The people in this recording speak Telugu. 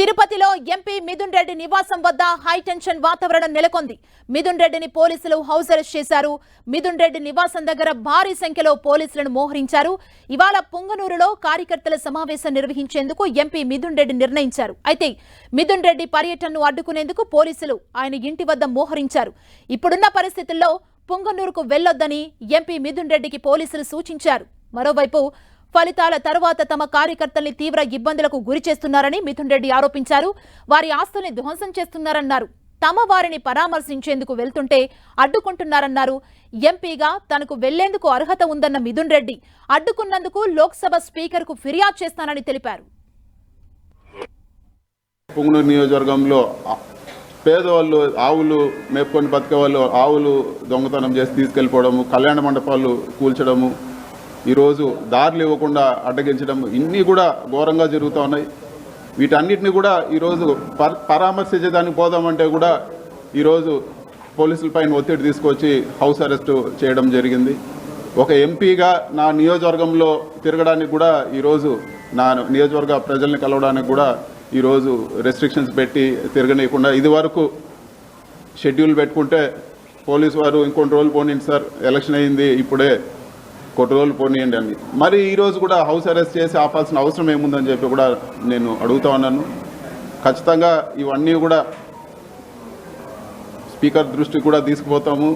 తిరుపతిలో ఎంపీ మిథున్ రెడ్డి నివాసం వద్ద హైటెన్షన్ వాతావరణం నెలకొంది. మిథున్ రెడ్డిని పోలీసులు హౌస్ అరెస్ట్ చేశారు. మిథున్ రెడ్డి నివాసం దగ్గర భారీ సంఖ్యలో పోలీసులను మోహరించారు. ఇవాళ పుంగనూరులో కార్యకర్తల సమావేశం నిర్వహించేందుకు ఎంపీ మిథున్ రెడ్డి నిర్ణయించారు. అయితే మిథున్ రెడ్డి పర్యటనను అడ్డుకునేందుకు పోలీసులు ఆయన ఇంటి వద్ద మోహరించారు. ఇప్పుడున్న పరిస్థితుల్లో పుంగనూరుకు వెళ్ళొద్దని ఎంపీ మిథున్ రెడ్డికి పోలీసులు సూచించారు. మరోవైపు ఫలితాల తర్వాత తమ కార్యకర్తల్ని తీవ్ర ఇబ్బందులకు గురి చేస్తున్నారని మిథున్ రెడ్డి ఆరోపించారు. వారి ఆస్తుల్ని ధ్వంసం చేస్తున్నారన్నారు. తమ వారిని పరామర్శించేందుకు వెళ్తుంటే అడ్డుకుంటున్నారన్నారు. ఎంపీగా తనకు వెళ్ళేందుకు అర్హత ఉందన్న మిథున్ రెడ్డి అడ్డుకున్నందుకు లోక్సభ స్పీకర్కు ఫిర్యాదు చేస్తానని తెలిపారు. పుంగనూరు నియోజకవర్గంలో పేదవాళ్ళు ఆవులు మేపుకొని బతికే వాళ్ళు ఆవులు దొంగతనం చేసి తీసుకెళ్ళిపోవడము కళ్యాణ మండపాలు కూల్చడము ఈరోజు దారులు ఇవ్వకుండా అడ్డగించడం ఇన్ని కూడా ఘోరంగా జరుగుతూ ఉన్నాయి. వీటన్నిటిని కూడా ఈరోజు పర్ పరామర్శించేదానికి పోదామంటే కూడా ఈరోజు పోలీసులపైన ఒత్తిడి తీసుకొచ్చి హౌస్ అరెస్టు చేయడం జరిగింది. ఒక ఎంపీగా నా నియోజకవర్గంలో తిరగడానికి కూడా ఈరోజు నా నియోజకవర్గ ప్రజల్ని కలవడానికి కూడా ఈరోజు రెస్ట్రిక్షన్స్ పెట్టి తిరగనీయకుండా ఇది వరకు షెడ్యూల్ పెట్టుకుంటే పోలీసు వారు ఇంకొన్ని రోజులు పోనీ సార్ ఎలక్షన్ అయింది ఇప్పుడే కొట్టు రోజులు పోనీయండి అని మరి ఈరోజు కూడా హౌస్ అరెస్ట్ చేసి ఆపాల్సిన అవసరం ఏముందని చెప్పి కూడా నేను అడుగుతా ఉన్నాను. ఖచ్చితంగా ఇవన్నీ కూడా స్పీకర్ దృష్టికి కూడా తీసుకుపోతాము.